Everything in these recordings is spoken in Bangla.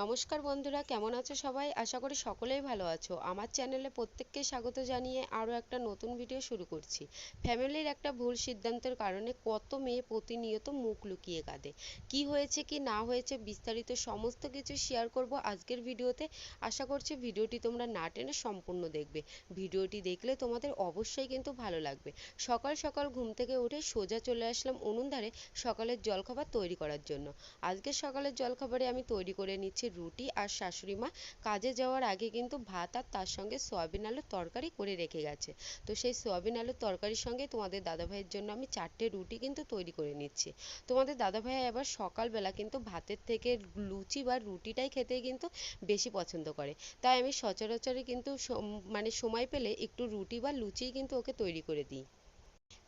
নমস্কার বন্ধুরা, কেমন আছো সবাই? আশা করি সকলেই ভালো আছো। আমার চ্যানেলে প্রত্যেককে স্বাগত জানিয়ে আরও একটা নতুন ভিডিও শুরু করছি। ফ্যামিলির একটা ভুল সিদ্ধান্তের কারণে কত মেয়ে প্রতিনিয়ত মুখ লুকিয়ে কাঁদে। কি হয়েছে, কি না হয়েছে বিস্তারিত সমস্ত কিছু শেয়ার করব আজকের ভিডিওতে। আশা করছি ভিডিওটি তোমরা না টেনে সম্পূর্ণ দেখবে। ভিডিওটি দেখলে তোমাদের অবশ্যই কিন্তু ভালো লাগবে। সকাল সকাল ঘুম থেকে উঠে সোজা চলে আসলাম উনুন ধারে সকালের জলখাবার তৈরি করার জন্য। আজকের সকালের জলখাবারে আমি তৈরি করে নিচ্ছি রুটি আর শাশুড়ি মা কাজে যাওয়ার আগে কিন্তু ভাত আর তার সঙ্গে সয়াবিন আলুর তরকারি করে রেখে গেছে। তো সেই সয়াবিন আলুর তরকারির সঙ্গে তোমাদের দাদাভাইয়ের জন্য আমি চারটে রুটি কিন্তু তৈরি করে নিচ্ছি। তোমাদের দাদাভাই আবার সকালবেলা কিন্তু ভাতের থেকে লুচি বা রুটিটাই খেতে কিন্তু বেশি পছন্দ করে। তাই আমি সচরাচরই কিন্তু মানে সময় পেলে একটু রুটি বা লুচিই কিন্তু ওকে তৈরি করে দিই।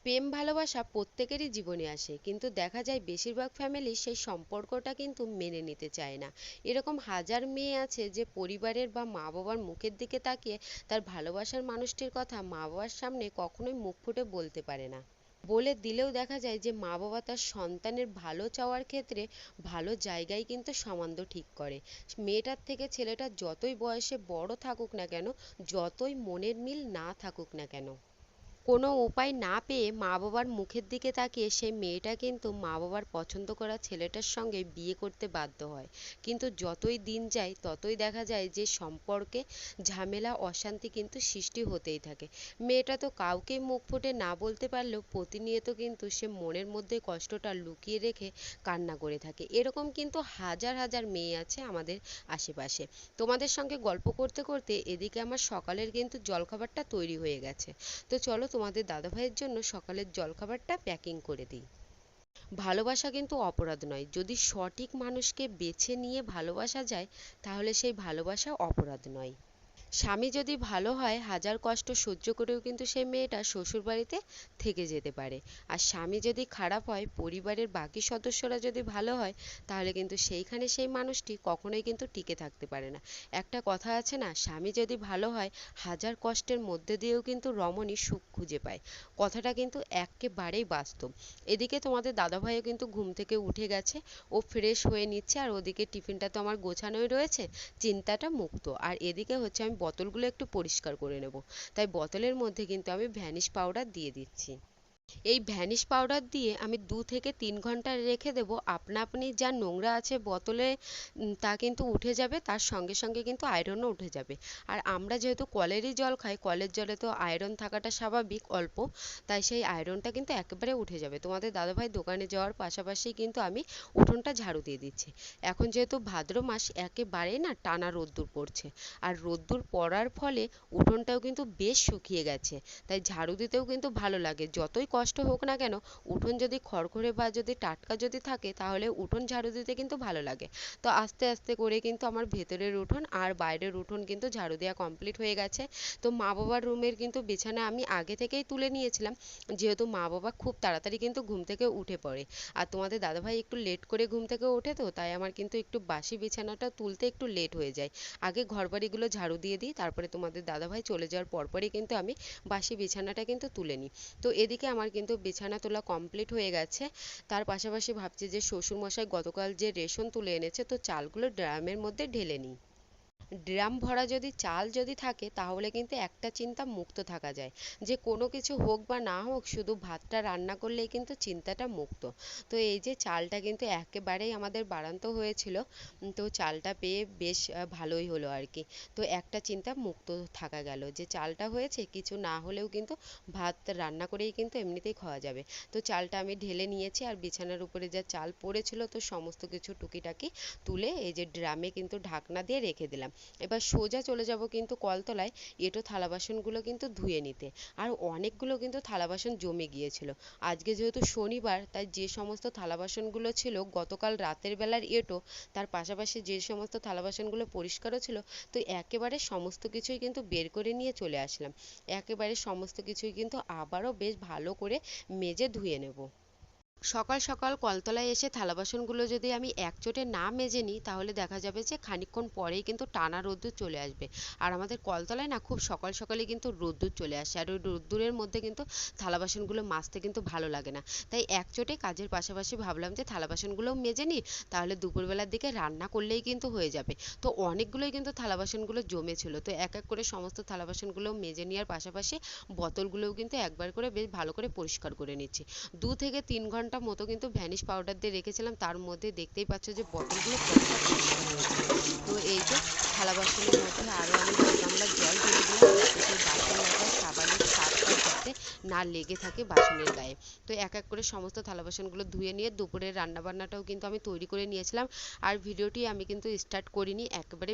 প্রেম ভালোবাসা প্রত্যেকেরই জীবনে আসে, কিন্তু দেখা যায় বেশিরভাগ ফ্যামিলি সেই সম্পর্কটা কিন্তু মেনে নিতে চায় না। এরকম হাজার মেয়ে আছে যে পরিবারের বা মা বাবার মুখের দিকে তাকিয়ে তার ভালোবাসার মানুষটির কথা মা বাবার সামনে কখনোই মুখ ফুটে বলতে পারে না। বলে দিলেও দেখা যায় যে মা বাবা তার সন্তানের ভালো চাওয়ার ক্ষেত্রে ভালো জায়গায় কিন্তু সমান্ধ ঠিক করে। মেয়েটার থেকে ছেলেটা যতই বয়সে বড় থাকুক না কেন, যতই মনের মিল না থাকুক না কেন। কোনো উপায় না পেয়ে মা বাবার মুখের দিকে তাকিয়ে সেই মেয়েটা কিন্তু মা বাবার পছন্দ করা ছেলেটার সঙ্গে বিয়ে করতে বাধ্য হয়। কিন্তু যতই দিন যায়, ততই দেখা যায় যে সম্পর্কে ঝামেলা, অশান্তি কিন্তু সৃষ্টি হতেই থাকে। মেয়েটা তো কাউকে মুখ ফুটে না বলতে পারলেও প্রতিনিয়ত কিন্তু সে মনের মধ্যে কষ্টটা লুকিয়ে রেখে কান্না করে থাকে। এরকম কিন্তু হাজার হাজার মেয়ে আছে আমাদের আশেপাশে। তোমাদের সঙ্গে গল্প করতে করতে এদিকে আমার সকালের কিন্তু জলখাবারটা তৈরি হয়ে গেছে। তো চলো তোমাদের দাদাভাইয়ের জন্য সকালের জলখাবারটা প্যাকিং করে দিই। ভালোবাসা কিন্তু অপরাধ নয়। যদি সঠিক মানুষকে বেছে নিয়ে ভালোবাসা যায়, তাহলে সেই ভালোবাসা অপরাধ নয়। স্বামী যদি ভালো হয়, হাজার কষ্ট সহ্য করেও কিন্তু সেই মেয়েটা শ্বশুরবাড়িতে থেকে যেতে পারে। আর স্বামী যদি খারাপ হয়, পরিবারের বাকি সদস্যরা যদি ভালো হয়, তাহলে কিন্তু সেইখানে সেই মানুষটি কখনোই কিন্তু টিকে থাকতে পারে না। একটা কথা আছে না, স্বামী যদি ভালো হয়, হাজার কষ্টের মধ্যে দিয়েও কিন্তু রমণী সুখ খুঁজে পায়। কথাটা কিন্তু একেবারেই বাস্তব। এদিকে তোমাদের দাদাভাইও কিন্তু ঘুম থেকে উঠে গেছে, ও ফ্রেশ হয়ে নিচ্ছে, আর ওদিকে টিফিনটা তো আমার গোছানোই রয়েছে, চিন্তাটা মুক্ত। আর এদিকে হচ্ছে আমি বোতলগুলো একটু পরিষ্কার করে নেব। তাই বোতলের মধ্যে কিন্তু আমি ভ্যানিশ পাউডার দিয়ে দিচ্ছি। এই ভ্যানিশ পাউডার দিয়ে আমি দু থেকে তিন ঘণ্টা রেখে দেবো। আপনা আপনি যা নোংরা আছে বোতলে তা কিন্তু উঠে যাবে, তার সঙ্গে সঙ্গে কিন্তু আয়রনও উঠে যাবে। আর আমরা যেহেতু কলেরই জল খাই, কলের জলে তো আয়রন থাকাটা স্বাভাবিক অল্প, তাই সেই আয়রনটা কিন্তু একেবারে উঠে যাবে। তোমাদের দাদাভাই দোকানে যাওয়ার পাশাপাশি কিন্তু আমি উঠোনটা ঝাড়ু দিয়ে দিচ্ছি। এখন যেহেতু ভাদ্র মাস, একেবারেই না টানা রোদ্দুর পড়ছে। আর রোদ্দুর পড়ার ফলে উঠোনটাও কিন্তু বেশ শুকিয়ে গেছে, তাই ঝাড়ু দিতেও কিন্তু ভালো লাগে। যতই কষ্ট হোক না কেন, উঠোন যদি খড়খড়ে বা যদি টাটকা যদি থাকে, তাহলে উঠোন ঝাড়ু দিতে কিন্তু ভালো লাগে। তো আস্তে আস্তে করে কিন্তু আমার ভেতরের উঠোন আর বাইরের উঠোন কিন্তু ঝাড়ু দেওয়া কমপ্লিট হয়ে গেছে। তো মা বাবার রুমের কিন্তু বিছানা আমি আগে থেকেই তুলে নিয়েছিলাম, যেহেতু মা বাবা খুব তাড়াতাড়ি কিন্তু ঘুম থেকে উঠে পড়ে। আর তোমাদের দাদাভাই একটু লেট করে ঘুম থেকে ওঠে তো, তাই আমার কিন্তু একটু বাসি বিছানাটা তুলতে একটু লেট হয়ে যায়। আগে ঘরবাড়িগুলো ঝাড়ু দিয়ে দিই, তারপরে তোমাদের দাদাভাই চলে যাওয়ার পরপরই কিন্তু আমি বাসি বিছানাটা কিন্তু তুলে নিই। তো এদিকে আমার কিন্তু বিছানা তোলা কমপ্লিট হয়ে গেছে। তার পাশাপাশি ভাবছি যে শ্বশুরমশাই গতকাল যে রেশন তুলে এনেছে, তো চালগুলো ড্রামের মধ্যে ঢেলে নিই। ড্রাম ভরা যদি, চাল যদি থাকে, তাহলে কিন্তু একটা চিন্তা মুক্ত থাকা যায়। যে কোনো কিছু হোক বা না হোক, শুধু ভাতটা রান্না করলেই কিন্তু চিন্তাটা মুক্ত। তো এই যে চালটা কিন্তু একেবারেই আমাদের বাড়ান্ত হয়েছিল, তো চালটা পেয়ে বেশ ভালোই হলো আর কি। তো একটা চিন্তা মুক্ত থাকা গেল যে চালটা হয়েছে, কিছু না হলেও কিন্তু ভাত রান্না করেই কিন্তু এমনিতেই খাওয়া যাবে। তো চালটা আমি ঢেলে নিয়েছি, আর বিছানার উপরে যা চাল পড়েছিল, তো সমস্ত কিছু টুকিটাকি তুলে এই যে ড্রামে কিন্তু ঢাকনা দিয়ে রেখে দিলাম। এবার সোজা চলে যাব কিন্তু কলতলায়, এঁটো থালা বাসনগুলো কিন্তু ধুয়ে নিতে। আর অনেকগুলো কিন্তু থালা বাসন জমে গিয়েছিল। আজকে যেহেতু শনিবার, তাই যে সমস্ত থালা বাসনগুলো ছিল, গতকাল রাতের বেলার এঁটো, তার পাশাপাশি যে সমস্ত থালা বাসনগুলো পরিষ্কারও ছিল, তো একেবারে সমস্ত কিছুই কিন্তু বের করে নিয়ে চলে আসলাম। একেবারে সমস্ত কিছুই কিন্তু আবারও বেশ ভালো করে মেজে ধুয়ে নেব। সকাল সকাল কলতলায় এসে থালা বাসনগুলো যদি আমি একচোটে না মেজে নিই, তাহলে দেখা যাবে যে খানিকক্ষণ পরেই কিন্তু টানা রোদ্দুর চলে আসবে। আর আমাদের কলতলায় না খুব সকাল সকালই কিন্তু রোদ্দুর চলে আসে। আর ওই রোদ্দুরের মধ্যে কিন্তু থালা বাসনগুলো মাজতে কিন্তু ভালো লাগে না। তাই একচোটে কাজের পাশাপাশি ভাবলাম যে থালা বাসনগুলোও মেজে নিই, তাহলে দুপুরবেলার দিকে রান্না করলেই কিন্তু হয়ে যাবে। তো অনেকগুলোই কিন্তু থালা বাসনগুলো জমেছিল। তো এক এক করে সমস্ত থালা বাসনগুলো মেজে নেওয়ার পাশাপাশি বোতলগুলোও কিন্তু একবার করে বেশ ভালো করে পরিষ্কার করে নিচ্ছি। দু থেকে তিন ঘণ্টা ঘণ্টা মতো কিন্তু ভ্যানিশ পাউডার দিয়ে রেখেছিলাম। তার মধ্যে দেখতেই পাচ্ছ যে হয়েছে। তো এই যে থালা বাসনের মধ্যে আরও আমি গামলা জল ঢেলে দিলাম, যাতে সেই বাসন সাবানের যাতে না লেগে থাকে বাসনের গায়ে। তো এক এক করে সমস্ত থালা বাসনগুলো ধুয়ে নিয়ে দুপুরের রান্না বান্নাটাও কিন্তু আমি তৈরি করে নিয়েছিলাম। আর ভিডিওটি আমি কিন্তু স্টার্ট করিনি, একেবারে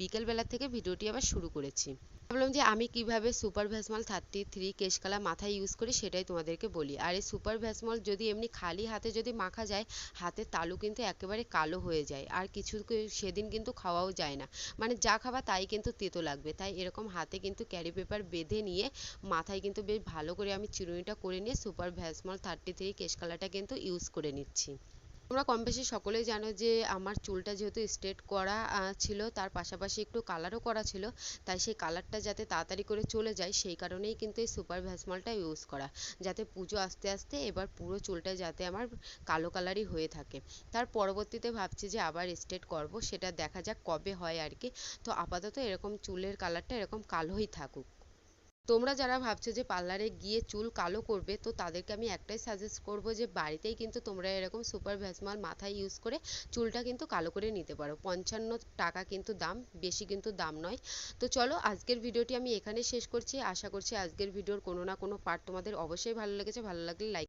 বিকেলবেলা থেকে ভিডিওটি আবার শুরু করেছি। ভাবলাম যে আমি কীভাবে super Vasmol thirty three Keshkala মাথায় ইউজ করি সেটাই তোমাদেরকে বলি। আর এই সুপার ভ্যাসমল যদি এমনি খালি হাতে যদি মাখা যায়, হাতের তালু কিন্তু একেবারে কালো হয়ে যায়। আর কিছু সেদিন কিন্তু খাওয়াও যায় না। মানে যা খাবা তাই কিন্তু তেতো লাগবে। তাই এরকম হাতে কিন্তু ক্যারি পেপার বেঁধে নিয়ে মাথায় কিন্তু বেশ ভালো করে আমি চিরুনিটা করে নিয়ে সুপার ভ্যাসমল থার্টি থ্রি কেশকালাটা কিন্তু ইউজ করে নিচ্ছি। তোমরা কম বেশি সকলেই জানো যে আমার চুলটা যেহেতু স্ট্রেট করা ছিল, তার পাশাপাশি একটু কালারও করা ছিল, তাই সেই কালারটা যাতে তাড়াতাড়ি করে চলে যায়, সেই কারণেই কিন্তু এই সুপার ভ্যাসমলটা ইউজ করা, যাতে পুজো আসতে আসতে এবার পুরো চুলটা যাতে আমার কালো কালারই হয়ে থাকে। তার পরবর্তীতে ভাবছি যে আবার স্ট্রেট করব, সেটা দেখা যাক কবে হয় আর কি। তো আপাতত এরকম চুলের কালারটা এরকম কালোই থাকুক। তোমরা যারা ভাবছ যে পার্লারে গিয়ে চুল কালো করবে, তো তাদেরকে আমি একটাই সাজেস্ট করব যে বাড়িতেই কিন্তু তোমরা এরকম সুপার ভ্যাসমল মাথায় ইউজ করে চুলটা কিন্তু কালো করে নিতে পারো। পঞ্চান্ন টাকা কিন্তু দাম, বেশি কিন্তু দাম নয়। তো চলো আজকের ভিডিওটি আমি এখানে শেষ করছি। আশা করছি আজকের ভিডিওর কোনো না কোনো পার্ট তোমাদের অবশ্যই ভালো লেগেছে। ভালো লাগলে লাইক